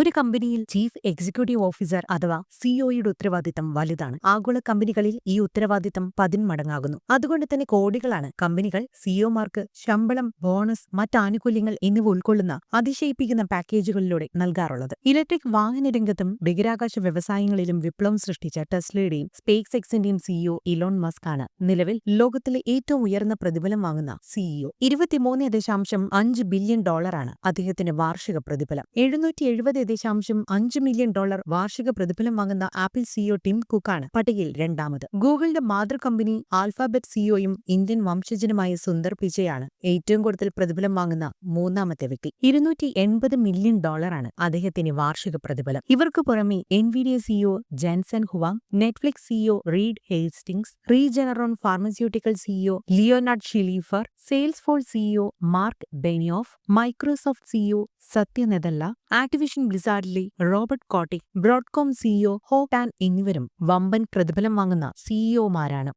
ഒരു കമ്പനിയിൽ chief executive officer അഥവാ സിഒയുടെ ഉത്തരവാദിത്തം വലുതാണ്. ആഗോള കമ്പനികളിൽ ഈ ഉത്തരവാദിത്തം പതിന്മടങ്ങാകുന്നു. അതുകൊണ്ട് തന്നെ കോടികളാണ് കമ്പനികൾ സിഇഒമാർക്ക് ശമ്പളം ബോണസ് മറ്റ് ആനുകൂല്യങ്ങൾ എന്നിവ ഉൾക്കൊള്ളുന്ന അതിശയിപ്പിക്കുന്ന പാക്കേജുകളിലൂടെ നൽകാറുള്ളത്. ഇലക്ട്രിക് വാഹന രംഗത്തും ബഹിരാകാശ വ്യവസായങ്ങളിലും വിപ്ലവം സൃഷ്ടിച്ച ടെസ്ലയുടെയും സ്പേസ് എക്സിന്റെയും സിഇഒ ഇലോൺ മസ്ക് ആണ് നിലവിൽ ലോകത്തിലെ ഏറ്റവും ഉയർന്ന പ്രതിഫലം വാങ്ങുന്ന സിഇഒ ഇരുപത്തിമൂന്ന് ദശാംശം അഞ്ച് ബില്യൺ ഡോളറാണ് അദ്ദേഹത്തിന്റെ വാർഷിക പ്രതിഫലം. എഴുന്നൂറ്റി എഴുപത് ദശാംശം അഞ്ച് മില്യൺ ഡോളർ വാർഷിക പ്രതിഫലം വാങ്ങുന്ന ആപ്പിൾ സിഇഒ ടിം കുക്കാണ് പട്ടികയിൽ രണ്ടാമത്. ഗൂഗിളിന്റെ മാതൃ കമ്പനി ആൽഫാബെറ്റ് സിഇഒയും ഇന്ത്യൻ വംശജനുമായ സുന്ദർ പിച്ചയാണ് ഏറ്റവും കൂടുതൽ പ്രതിഫലം വാങ്ങുന്ന മൂന്നാമത്തെ വ്യക്തി. ഇരുന്നൂറ്റി എൺപത് മില്യൺ ഡോളറാണ് അദ്ദേഹത്തിന്റെ വാർഷിക പ്രതിഫലം. ഇവർക്ക് പുറമെ Nvidia CEO Jensen Huang Netflix CEO Reed Hastings Regeneron pharmaceutical CEO Leonard Schleifer Salesforce CEO Marc Benioff Microsoft CEO Satya Nadella Activision ബ്ലിസാർഡിലെ Robert Kotick Broadcom CEO Hock Tan എന്നിവരും വമ്പൻ പ്രതിഫലം വാങ്ങുന്ന സിഇഒമാരാണ്